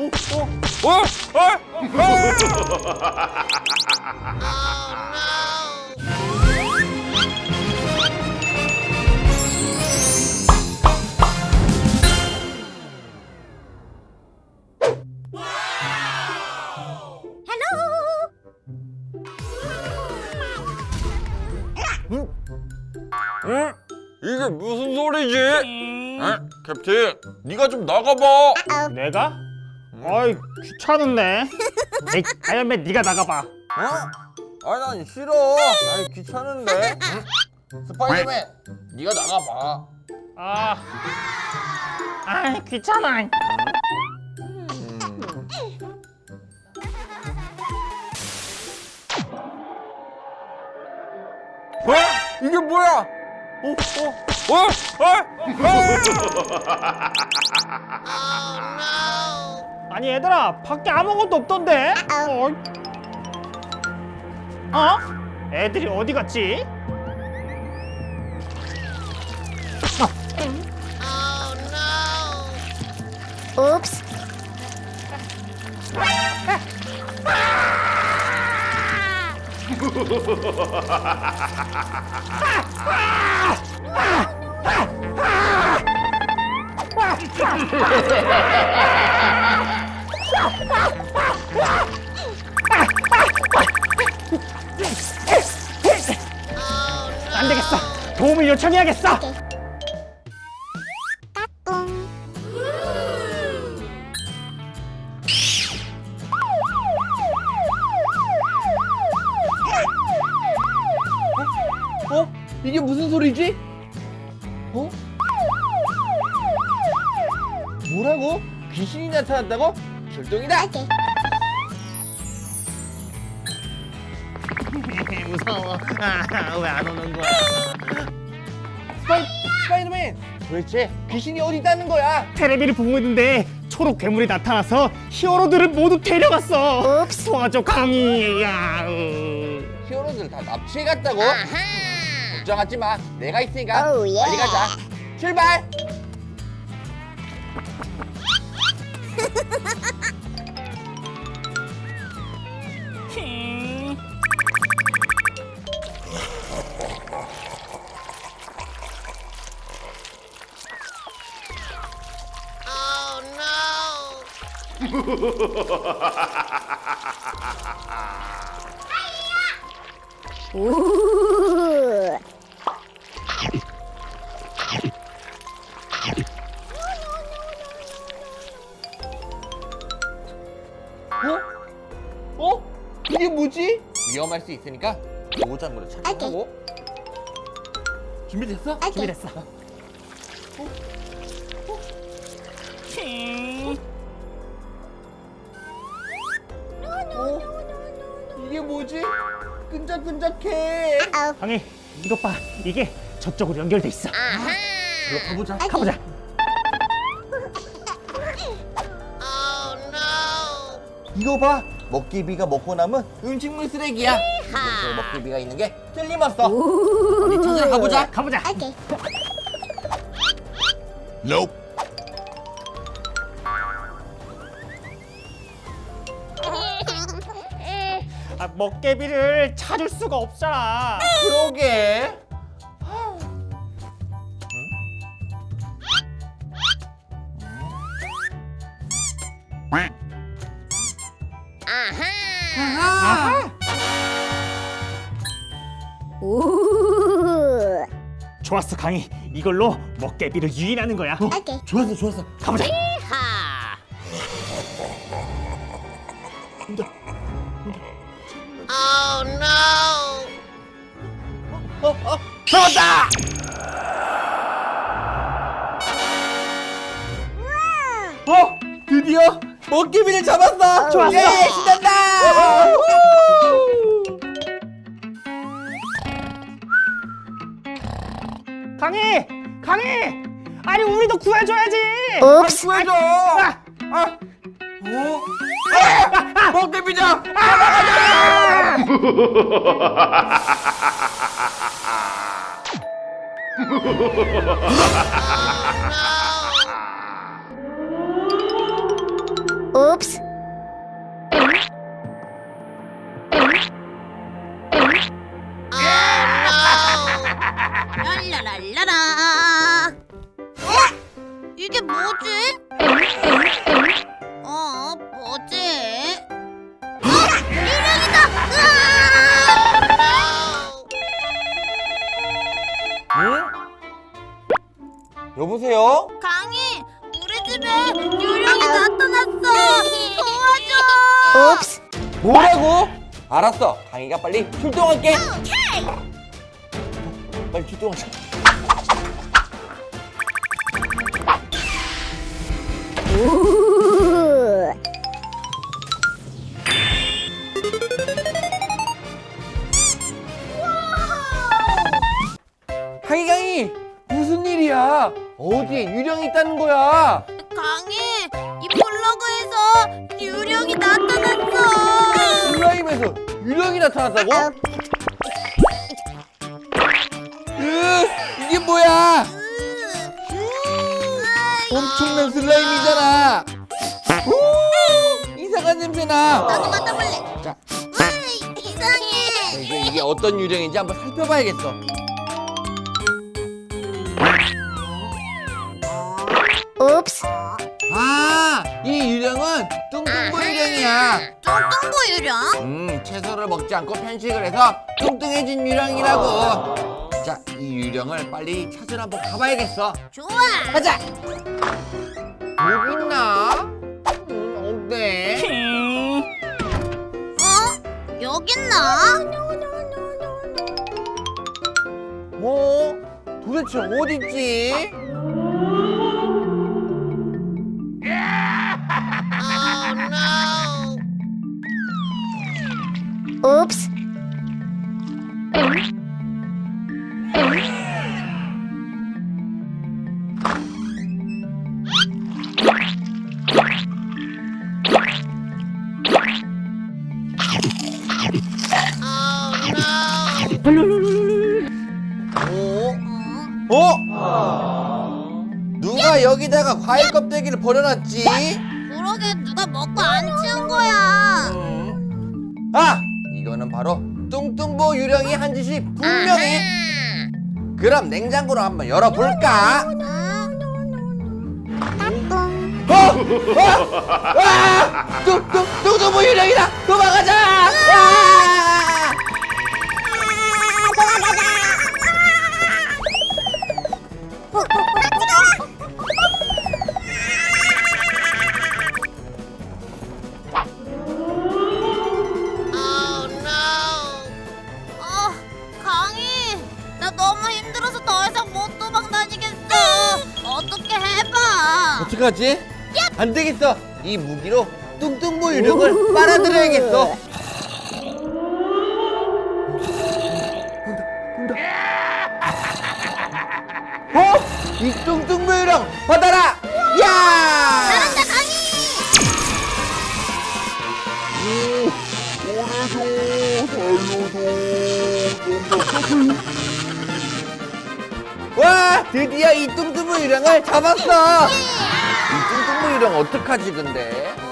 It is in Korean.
어? 어? 어? 응? 이게 무슨 소리지? 응? 캡틴, 네가 좀 나가봐. 내가? 어이 귀찮은데. 에이 아이언맨 네가 나가봐. 어? 아니 난 싫어. 아니 귀찮은데. 응? 스파이더맨, 네가 나가봐. 아, 아 귀찮아. 어? 이게 뭐야? 어? 어? 어? 어? 아니 얘들아 밖에 아무것도 없던데? 어? 어? 애들이 어디 갔지? Oops. 안 되겠어. 도움을 요청해야겠어. 뿡. 어? 이게 무슨 소리지? 어? 뭐라고? 귀신이 나타났다고? 출동이다. 오케이. 무서워. 왜 안 오는 거야? 스파이, 스파이더맨, 도대체 귀신이 어디 있다는 거야? 테레비를 보고 있는데 초록 괴물이 나타나서 히어로들을 모두 데려갔어. 도와줘 강이. 야. 히어로들 다 납치해갔다고? 걱정하지 마. 내가 있으니까 오우, 예. 빨리 가자. 출발. 우. 어? 어? 이게 뭐지? 위험할 수 있으니까 보호장구를 착용하고. 준비됐어? 오케이. 준비됐어. 어? 이게 뭐지? 끈적끈적해. 아우. 강이 이것 봐. 이게 저쪽으로 연결돼 있어. 들어 가보자. 가보자. 이거 봐. 먹기비가 먹고 남은 음식물 쓰레기야. 이곳에 먹기비가 있는 게 틀림없어. 어디 찾으러 가보자. 가보자. 오케이. 아, 먹개비를 찾을 수가 없잖아. 그러게. 아하. 우. 좋았어 강이. 이걸로 먹개비를 유인하는 거야. 오케이. 좋았어, 좋았어. 가보자. 어, 어, 잡았다! 어, 드디어 먹기비를 잡았어. 좋았어. 예, 신난다. 강이, 강이. 아니 우리도 구해줘야지. 옵스. 구해줘. 아, 아, 어? 아, 도깨비장! Oops. 어? 이게 뭐지? 여보세요? 강희, 우리 집에 유령이 나타났어. 도와줘. 옵스 뭐라고? 알았어. 강희가 빨리 출동할게. 빨리 출동하자. 우 있다는 거야? 강희, 이 블로그에서 유령이 나타났어. 슬라임에서 유령이 나타났다고? 으, 이게 뭐야? 엄청난 슬라임이잖아. 우, 이상한 냄새나. 나도 맡아볼래. 자, 으이, 이상해. 이게 어떤 유령인지 한번 살펴봐야겠어. 옵스 아, 이 유령은 뚱뚱보 유령이야. 뚱뚱보 유령? 음, 채소를 먹지 않고 편식을 해서 뚱뚱해진 유령이라고. 자, 이 유령을 빨리 찾으러 한번 가봐야겠어. 좋아. 가자. 여기 있나? 음, 없네. 어? 여기 있나? 뭐? 도대체 어디 있지? 여기다가 과일 껍데기를 버려놨지? 그러게 누가 먹고 안 치운 거야. 음. 아! 이거는 바로 뚱뚱보 유령이 한 짓이 분명해. 그럼 냉장고로 한번 열어볼까? 따뚱 어! 어! 아! 어떡하지? 안 되겠어. 이 무기로 뚱뚱보 유령을 빨아들여야겠어. 어? 이 뚱뚱보 유령 받아라! 야! 잘한다, 강희. 와! 드디어 이 뚱뚱보 유령을 잡았어! 이 뚱뚱보 유령 어떡하지 근데?